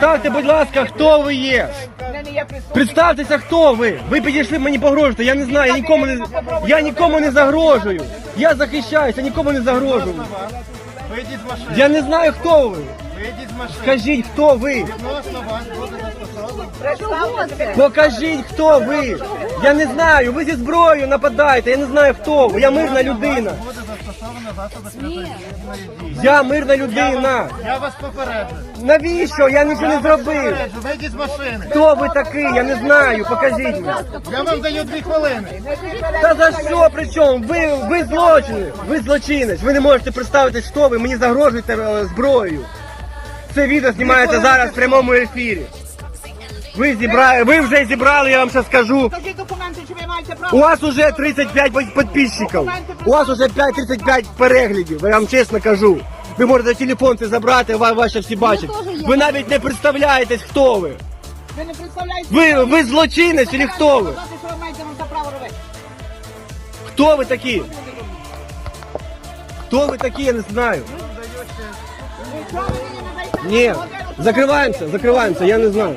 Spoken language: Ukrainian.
Представте, будь ласка, хто ви є. Представтеся, хто ви. Ви підійшли мені погрожуєте. Я не знаю, я нікому не я нікому не загрожую. Я захищаюся, нікому не загрожую. Вийдіть з машини. Я не знаю, хто ви. Вийдіть з машини. Скажіть, хто ви. Відносно вас буде застосовано. Покажіть, хто ви. Я не знаю. Ви зі зброєю нападаєте. Я не знаю, хто ви. Я мирна людина. Я мирна людина. Я вас попереджу. Навіщо? Я нічого не зробив. Вийдіть з машини. Хто ви такий? Я не знаю. Покажіть мені. Я вам даю дві хвилини. Та за що при чому? Ви, ви злочинець, ви злочинець. Ви не можете представити, хто ви. Мені загрожуєте е, зброєю. Це відео знімається зараз в прямому ефірі. Ви зібрали, ви вже зібрали, я вам ще скажу. Покажіть документи, чи ви маєте У вас уже 35 під- підписчиків. У вас уже 5 35 переглядів, я вам чесно кажу. Ви можете телефон це забрати, ва- ваші всі бачать. Ви навіть не представляєтесь, хто ви. Ви не представляєте. Ви, ви злочинець чи хто ви? Хто ви такі? Хто ви такі, я не знаю. Ні, закриваємося, закриваємося, я не знаю.